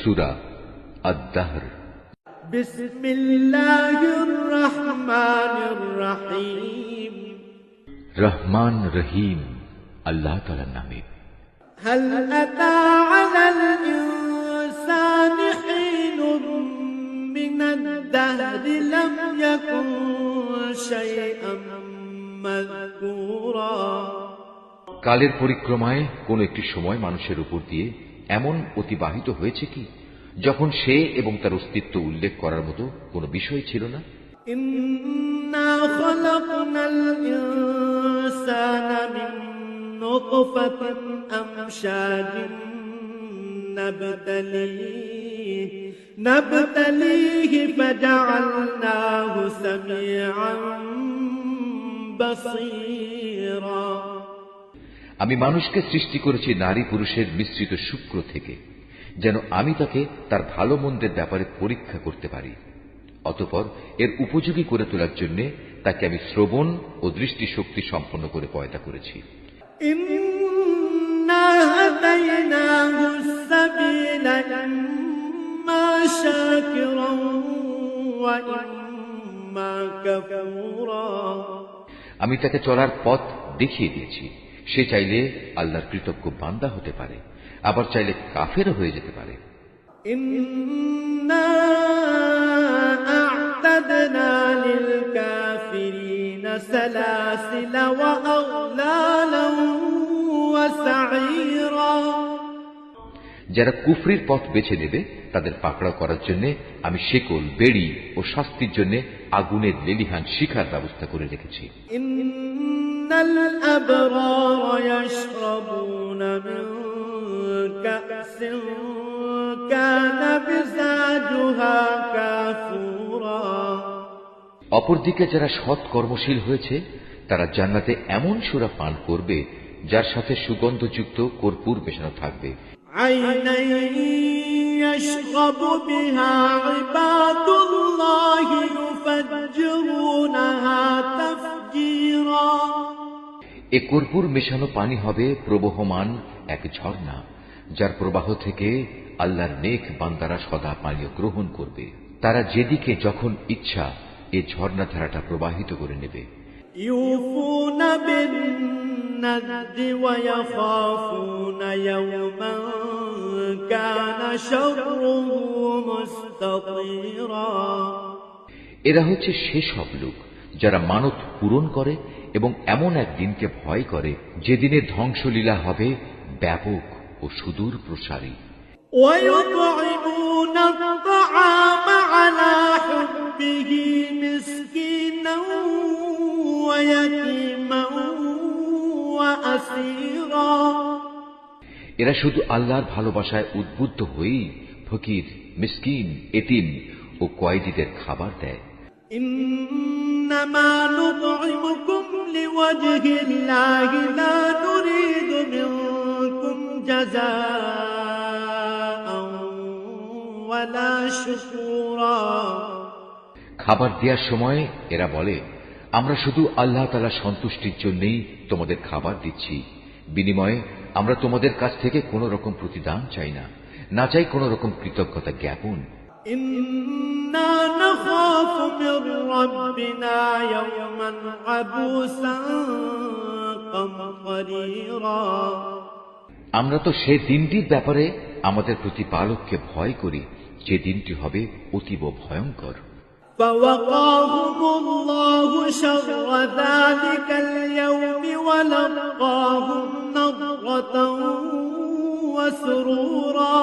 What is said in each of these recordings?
সুরা আদাহর بسم الله الرحمن الرحيم রহমান রহিম আল্লাহ তালার নামে هل أتى على الإنسان حين من الدهر لم يكن شيئا مذكورا কালের পরিক্রমায় কোন একটি সময় মানুষের উপর দিয়ে এমন অতিবাহিত হয়েছে কি যখন সে এবং তার অস্তিত্ব উল্লেখ করার মতো কোনো বিষয় ছিল না إنا خلقنا الإنسان من نطفة أمشاج نبتليه نبتليه فجعلناه سميعا بصيرا আমি মানুষকে সৃষ্টি করেছি নারী পুরুষের মিশ্রিত শুক্র থেকে যেন আমি তাকে তার ভালো মন্দের ব্যাপারে পরীক্ষা করতে পারি। অতপর এর উপযোগী করে তোলার জন্য তাকে আমি শ্রবণ ও দৃষ্টিশক্তি সম্পন্ন করে পয়দা করেছি। আমি তাকে চলার পথ দেখিয়ে দিয়েছি। সে চাইলে আল্লাহর কৃতজ্ঞ বান্দা হতে পারে আবার চাইলে কাফেরও হয়ে যেতে পারে إنا أعتدنا للكافرين سلاسل وأغلالا وسعيرا যারা কুফরির পথ বেছে নেবে তাদের পাকড়াও করার জন্য আমি শেকল বেড়ি ও শাস্তির জন্য আগুনের লেলিহান শিখার ব্যবস্থা করে রেখেছি। অপরদিকে যারা সৎ কর্মশীল হয়েছে তারা জান্নাতে এমন সুরা পান করবে যার সাথে সুগন্ধযুক্ত কর্পূর মেশানো থাকবে। عينا يشرب بها عباد الله يفجرونها تفجيرا এ কর্পূর মেশানো পানি হবে প্রবহমান এক ঝর্ণা যার প্রবাহ থেকে আল্লাহর নেক বান্দারা সদা পানীয় গ্রহণ করবে তারা যেদিকে যখন ইচ্ছা এ ঝর্ণা ধারাটা প্রবাহিত করে নেবে يوفون بالنذر ويخافون يوما كان شره مستطيرا এরা হচ্ছে সেসব লোক যারা মানত পূরণ করে এবং এমন এক দিনকে ভয় করে যেদিনে ধ্বংসলীলা হবে ব্যাপক ও সুদূর প্রসারী ويطعمون الطعام على حبه مسكينا ويتيما وأسيرا এরা শুধু আল্লাহর ভালোবাসায় উদ্বুদ্ধ হয়েই ফকির মিসকিন এতিম ও কয়েদিদের খাবার দেয় إنما نطعمكم لوجه الله لا نريد منكم جزاء ولا شكورا খাবার দেওয়ার সময় এরা বলে আমরা শুধু আল্লাহ তালা সন্তুষ্টির জন্যই তোমাদের খাবার দিচ্ছি। বিনিময়ে আমরা তোমাদের কাছ থেকে কোনো রকম প্রতিদান চাই না না চাই কোনো রকম কৃতজ্ঞতা জ্ঞাপন। আমরা তো সে দিনটির ব্যাপারে আমাদের প্রতিপালককে ভয় করি যে দিনটি হবে অতীব ভয়ঙ্কর। فوقاهم الله شر ذلك اليوم ولقاهم نضرة وسرورا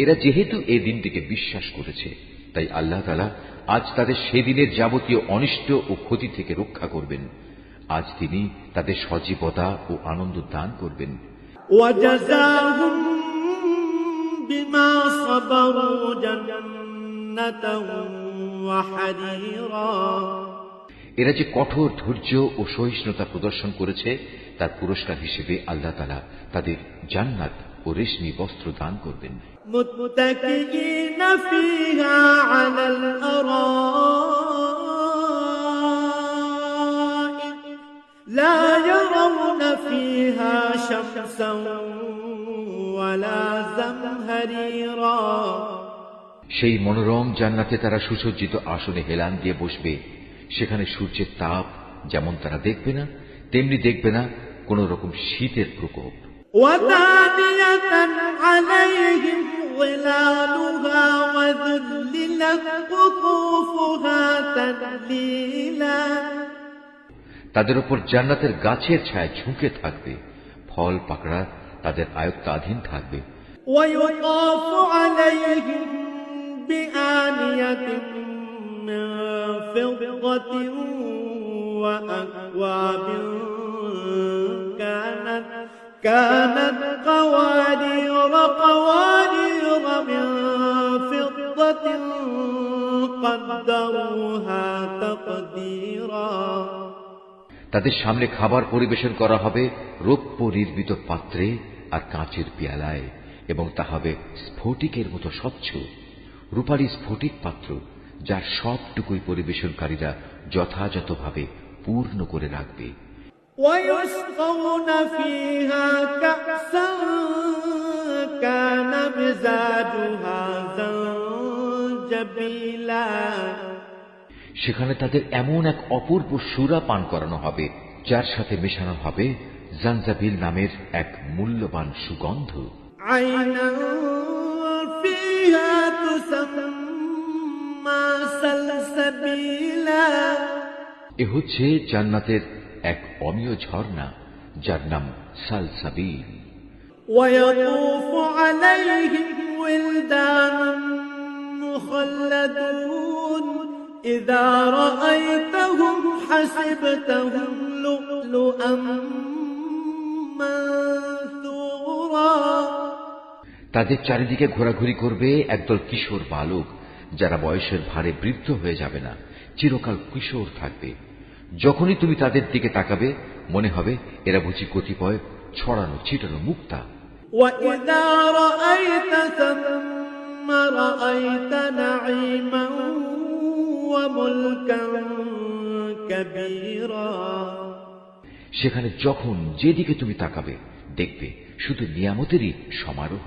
এরা যেহেতু এই দিনটিকে বিশ্বাস করেছে তাই আল্লাহ তালা আজ তাদের সেদিনের যাবতীয় অনিষ্ট ও ক্ষতি থেকে রক্ষা করবেন আজ তিনি তাদের সজীবতা ও আনন্দ দান করবেন وجزاهم بما صبروا جنة وحريرا এরা যে কঠোর ধৈর্য ও সহিষ্ণুতা প্রদর্শন করেছে তার পুরস্কার হিসেবে আল্লাহ তালা তাদের জান্নাত ও রেশমি বস্ত্র দান করবেন متكئين فيها على الأرائك لا يرون فيها شمسا ولا زمهريرا সেই মনোরম জান্নাতে তারা সুসজ্জিত আসনে হেলান দিয়ে বসবে সেখানে সূর্যের তাপ যেমন তারা দেখবে না তেমনি দেখবে না কোন রকম শীতের প্রকোপ ودانية عليهم ظلالها وذللت قطوفها تذليلا তাদের উপর জান্নাতের গাছের ছায় ঝুঁকে থাকবে ফল পাকড়া তাদের আয়ত্তাধীন থাকবে ويطاف عليهم بآنية من فضة وأكواب كانت كانت قوارير قوارير من فضة قدروها تقديرا তাদের সামনে খাবার পরিবেশন করা হবে রৌপ্য নির্মিত পাত্রে আর কাঁচের পেয়ালায় এবং তা হবে স্ফটিকের মতো স্বচ্ছ রূপালী স্ফটিক পাত্র যার সবটুকুই পরিবেশনকারীরা যথাযথভাবে পূর্ণ করে রাখবে। সেখানে তাদের এমন এক অপূর্ব সুরা পান করানো হবে যার সাথে মেশানো হবে জানজাবিল নামের এক মূল্যবান সুগন্ধ। আইনা এ হচ্ছে জান্নাতের এক অমীয় ঝর্ণা যার নাম সালসাবিল ويطوف عليهم ولدان مخلدون إذا رأيتهم حسبتهم لؤلؤا منثورا তাদের চারিদিকে ঘোরাঘুরি করবে একদল কিশোর বালক যারা বয়সের ভারে বৃদ্ধ হয়ে যাবে না চিরকাল কিশোর থাকবে যখনই তুমি তাদের দিকে তাকাবে মনে হবে এরা বুঝি কতিপয় ছড়ানো ছিটানো মুক্তা وإذا رأيت ثم رأيت نعيما وملكا كبيرا সেখানে যখন যেদিকে তুমি তাকাবে দেখবে শুধু নিয়ামতেরই সমারোহ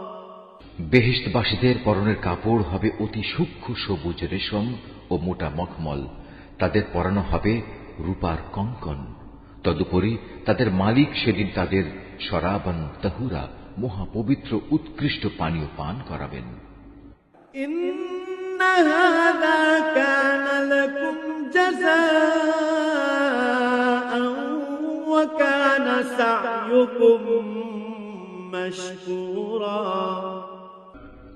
বেহেশতবাসীদের পরনের কাপড় হবে অতি সূক্ষ্ম সবুজ রেশম ও মোটা মখমল তাদের পরানো হবে রূপার কঙ্কন তদুপরি তাদের মালিক সেদিন তাদের সরাবান তাহুরা মহাপবিত্র উৎকৃষ্ট পানীয় পান করাবেন إن هذا كان لكم جزاء وكان سعيكم مشكورا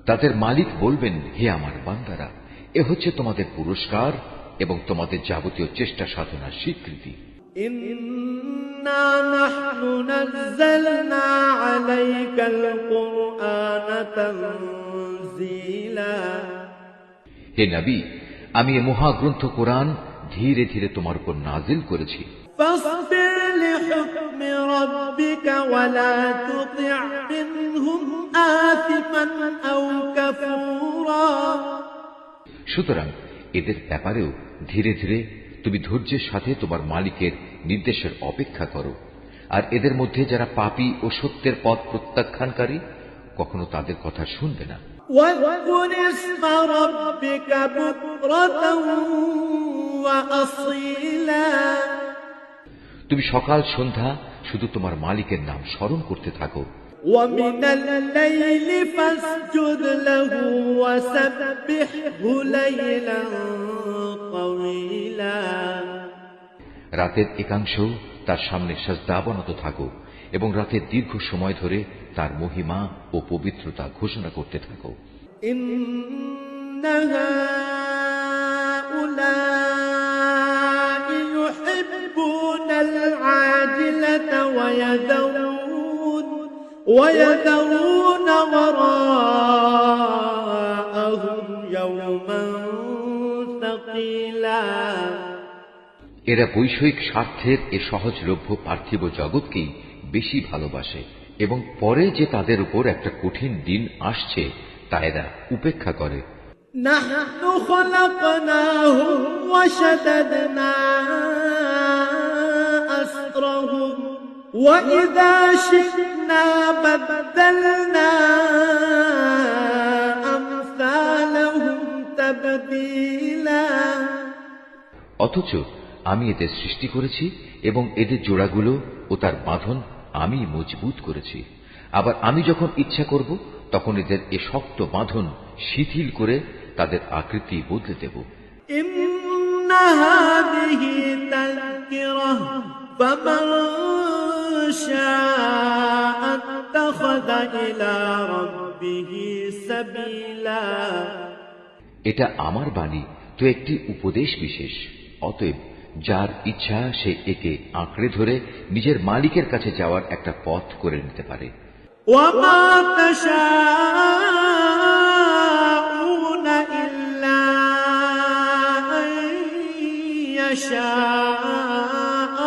তাদের মালিক বলবেন হে আমার বান্দারা এ হচ্ছে তোমাদের পুরস্কার এবং তোমাদের যাবতীয় চেষ্টা সাধনার স্বীকৃতি। হে নবী আমি এ মহাগ্রন্থ কোরআন ধীরে ধীরে তোমার উপর নাজিল করেছি। فاصبر لحكم ربك ولا تطع منهم آثما أو كفورا সুতরাং এদের ব্যাপারেও ধীরে ধীরে তুমি ধৈর্যের সাথে তোমার মালিকের নির্দেশের অপেক্ষা করো আর এদের মধ্যে যারা পাপী ও সত্যের পথ প্রত্যাখ্যানকারী কখনো তাদের কথা শুনবে না واذكر তুমি সকাল সন্ধ্যা শুধু তোমার মালিকের নাম স্মরণ করতে থাকো ومن الليل فاسجد له وسبحه ليلا طويلا রাতের একাংশ তার সামনে সাজদাবনত থাকো এবং রাতের দীর্ঘ সময় ধরে তার মহিমা ও পবিত্রতা ঘোষণা করতে থাকো إن هؤلاء ويذرون ويذرون وراءهم يوما يوما ثقيلا এরা বৈষয়িক স্বার্থের এ সহজলভ্য পার্থিব জগৎকেই বেশি ভালোবাসে এবং পরে যে তাদের উপর একটা কঠিন দিন আসছে তা এরা উপেক্ষা করে نحن خلقناهم وشددنا أسرهم وإذا شئنا بدلنا أمثالهم تبديلا অথচ আমি এদের সৃষ্টি করেছি এবং এদের জোড়াগুলো ও তার বাঁধন আমি মজবুত করেছি আবার আমি যখন ইচ্ছা করব তখন এদের এ শক্ত বাঁধন শিথিল করে তাদের আকৃতি বদলে দেব إن هذه تذكرة فمن شاء اتخذ إلى ربه سبيلا এটা আমার বাণী তো একটি উপদেশ বিশেষ অতএব যার ইচ্ছা সে একে আঁকড়ে ধরে নিজের মালিকের কাছে যাওয়ার একটা পথ করে নিতে পারে وما تشاءون إلا أن يشاء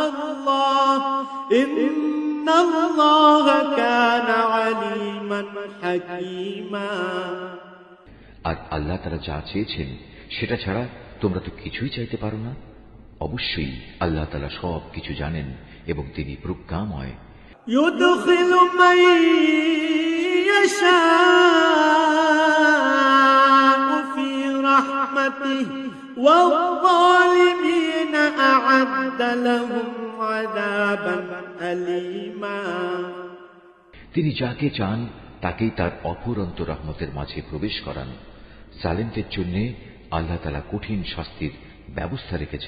الله إن الله كان عليما حكيما আর আল্লাহ তারা যা চেয়েছেন সেটা ছাড়া তোমরা তো কিছুই চাইতে পারো না অবশ্যই আল্লাহ তালা সব কিছু জানেন এবং তিনি প্রজ্ঞাময় يدخل من يشاء في رحمته والظالمين أعد لهم عذابا أليما তিনি যাকে চান, তাকেই তার অপুরন্ত রহমতের মাঝে প্রবেশ করান। সালেমদের জন্য আল্লাহ তালা কঠিন শাস্তির ব্যবস্থা রেখেছেন।